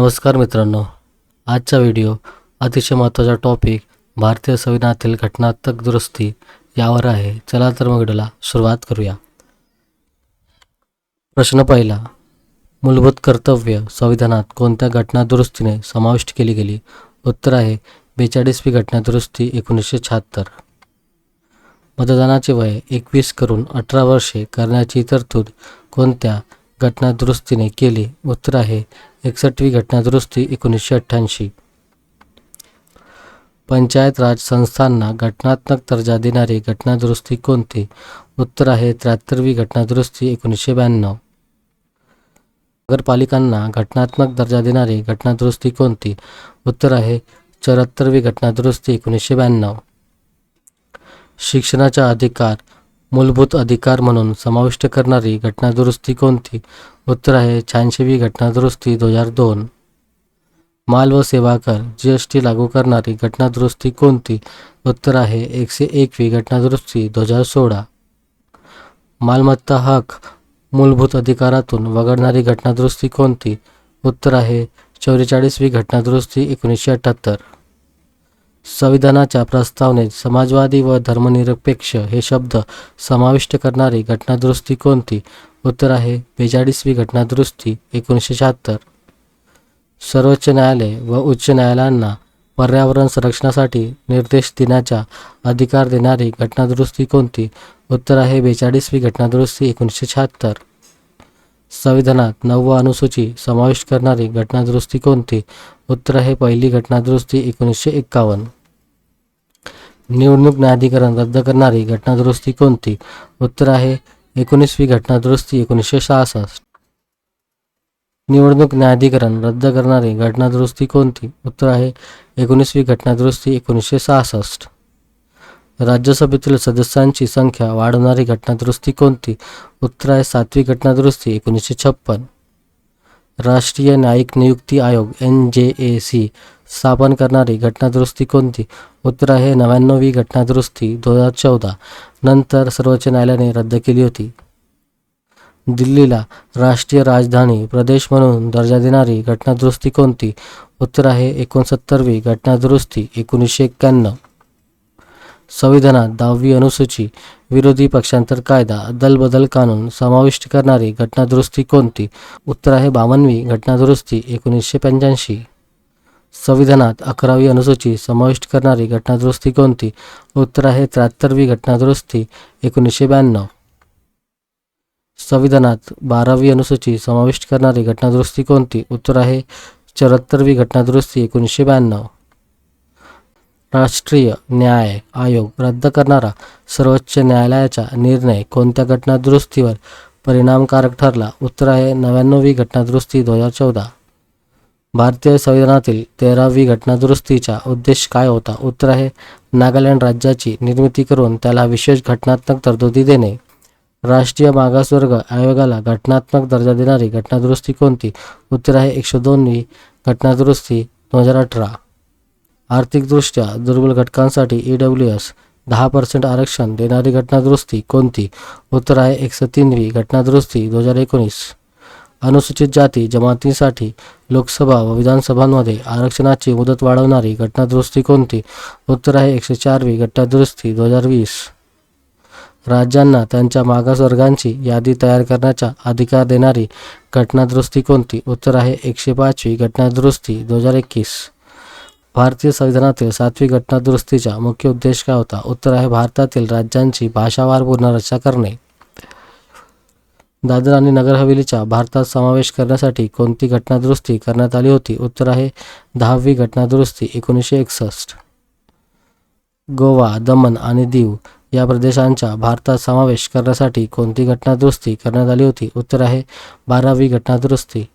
नमस्कार मित्रांनो आजचा व्हिडिओ अतिशय महत्त्वाचा टॉपिक भारतीय संविधानातील घटनात्मक दुरुस्ती यावर आहे. चला तर मग व्हिडिओला सुरुवात करूया. प्रश्न पहिला मूलभूत कर्तव्य संविधानात कोणत्या घटना दुरुस्तीने समाविष्ट केली गेली? उत्तर आहे बेचाळीसवी घटना दुरुस्ती एकोणीसशे शहात्तर. मतदानाचे वय एकवीस करून अठरा वर्षे करण्याची तरतूद कोणत्या घटना दुरुस्तीने केली? उत्तर आहे एकसष्टवी घटनादुरुस्ती एकोणीसशे अठ्ठ्याऐंशी. पंचायत राज संस्थांना घटनात्मक दर्जा देणारी घटनादुरुस्ती कोणती? उत्तर आहे त्र्याहत्तरवी घटनादुरुस्ती एकोणीसशे ब्याण्णव. नगरपालिकांना घटनात्मक दर्जा देणारी घटनादुरुस्ती कोणती? उत्तर आहे चौऱ्याहत्तरवी घटनादुरुस्ती एकोणीसशे ब्याण्णव. शिक्षणाचा अधिकार मूलभूत अधिकार म्हणून समाविष्ट करणारी घटना दुरुस्ती कोणती? उत्तर आहे शहाऐंशीवी घटना दुरुस्ती दोन हज़ार दोन. माल व सेवा कर, जी एस टी लागू करणारी घटना दुरुस्ती कोणती? उत्तर आहे एकशे एकवी घटना दुरुस्ती दोन हज़ार सोळा. मालमत्ता हक मूलभूत अधिकारातून वगळणारी घटना दुरुस्ती कोणती? उत्तर आहे चौवेचाळीसवी घटना दुरुस्ती एकोणीसशे अठ्ठ्याहत्तर संविधानाच्या प्रस्तावनेत समाजवादी व धर्मनिरपेक्ष हे शब्द समाविष्ट करणारी घटनादुरुस्ती कोणती? उत्तर आहे बेचाळीसवी घटनादुरुस्ती एकोणीसशे शहात्तर. सर्वोच्च न्यायालय व उच्च न्यायालयांना पर्यावरण संरक्षणासाठी निर्देश देण्याचा अधिकार देणारी घटनादुरुस्ती कोणती? उत्तर आहे बेचाळीसवी घटनादुरुस्ती एकोणीसशे शहात्तर. संविधानात नववा अनुसूची समाविष्ट करणारी घटनादुरुस्ती कोणती? उत्तर आहे पहिली घटनादुरुस्ती एकोणीसशे एक्कावन्न. निवडणूक न्यायाधिकरण रद्द करणारी घटनादुरुस्ती कोणती? उत्तर आहे एकोणीसवी घटनादुरुस्ती एकोणीसशे सहासष्ट. निवडणूक न्यायाधिकरण रद्द करणारी घटनादुरुस्ती कोणती? उत्तर आहे एकोणीसवी घटनादुरुस्ती एकोणीसशे सहासष्ट. राज्यसभेतील सदस्यांची संख्या वाढवणारी घटनादुरुस्ती कोणती? उत्तर आहे सातवी घटनादुरुस्ती एकोणीसशे छप्पन. राष्ट्रीय न्यायिक नियुक्ती आयोग एन जे ए सी स्थापन करणारी घटनादुरुस्ती कोणती? उत्तर आहे नव्याण्णवी घटनादुरुस्ती दोन हजार चौदा. नंतर सर्वोच्च न्यायालयाने रद्द केली होती. दिल्लीला राष्ट्रीय राजधानी प्रदेश म्हणून दर्जा देणारी घटनादुरुस्ती कोणती? उत्तर आहे एकोणसत्तरवी घटनादुरुस्ती एकोणीसशे एक्क्याण्णव संविधानात दहावी अनुसूची विरोधी पक्षांतर कायदा दलबदल कानून समाविष्ट करणारी घटनादुरुस्ती कोणती? उत्तर आहे बावनवी घटनादुरुस्ती एकोणीसशे पंच्याऐंशी. संविधानात अकरावी अनुसूची समाविष्ट करणारी घटनादुरुस्ती कोणती? उत्तर आहे त्र्याहत्तरवी घटनादुरुस्ती एकोणीसशे ब्याण्णव. संविधानात बारावी अनुसूची समाविष्ट करणारी घटनादुरुस्ती कोणती? उत्तर आहे चौऱ्याहत्तरवी घटनादुरुस्ती एकोणीसशे ब्याण्णव. राष्ट्रीय न्याय आयोग रद्द करणारा सर्वोच्च न्यायालयाचा निर्णय कोणत्या घटनादुरुस्तीवर परिणामकारक ठरला? उत्तर आहे नव्याण्णवी घटनादुरुस्ती दोन हजार चौदा. भारतीय संविधानातील तेरावी घटनादुरुस्तीचा उद्देश काय होता? उत्तर आहे नागालँड राज्याची निर्मिती करून त्याला विशेष घटनात्मक तरतुदी देणे. राष्ट्रीय मागासवर्ग आयोगाला घटनात्मक दर्जा देणारी घटनादुरुस्ती कोणती? उत्तर आहे एकशे दोनवी घटनादुरुस्ती दोन हजार अठरा. आर्थिकदृष्ट्या दुर्बल घटकांसाठी ई डब्ल्यू एस दहा पर्सेंट आरक्षण देणारी घटनादुरुस्ती कोणती? उत्तर आहे एकशे तीनवी घटनादुरुस्ती दोन हजार एकोणीस. अनुसूचित जाती जमातींसाठी लोकसभा व विधानसभांमध्ये आरक्षणाची मुदत वाढवणारी घटनादुरुस्ती कोणती? उत्तर आहे एकशे चारवी घटनादुरुस्ती दोन हजार वीस. राज्यांना त्यांच्या मागासवर्गांची यादी तयार करण्याचा अधिकार देणारी घटनादुरुस्ती कोणती? उत्तर आहे एकशे पाचवी घटनादुरुस्ती दोन हजार एकवीस. भारतीय संविधानातील सातवी घटना दुरुस्तीचा मुख्य उद्देश काय होता? उत्तर आहे भारतातील राज्यांची भाषावार पुनर्रचना करणे. दादर आणि नगर हवेलीचा भारतात समावेश करण्यासाठी कोणती घटना दुरुस्ती करण्यात आली होती? उत्तर आहे दहावी घटना दुरुस्ती एकोणीसशे एकसष्ट. गोवा दमण आणि दीव या प्रदेशांचा भारतात समावेश करण्यासाठी कोणती घटना दुरुस्ती करण्यात आली होती? उत्तर आहे बारावी घटना दुरुस्ती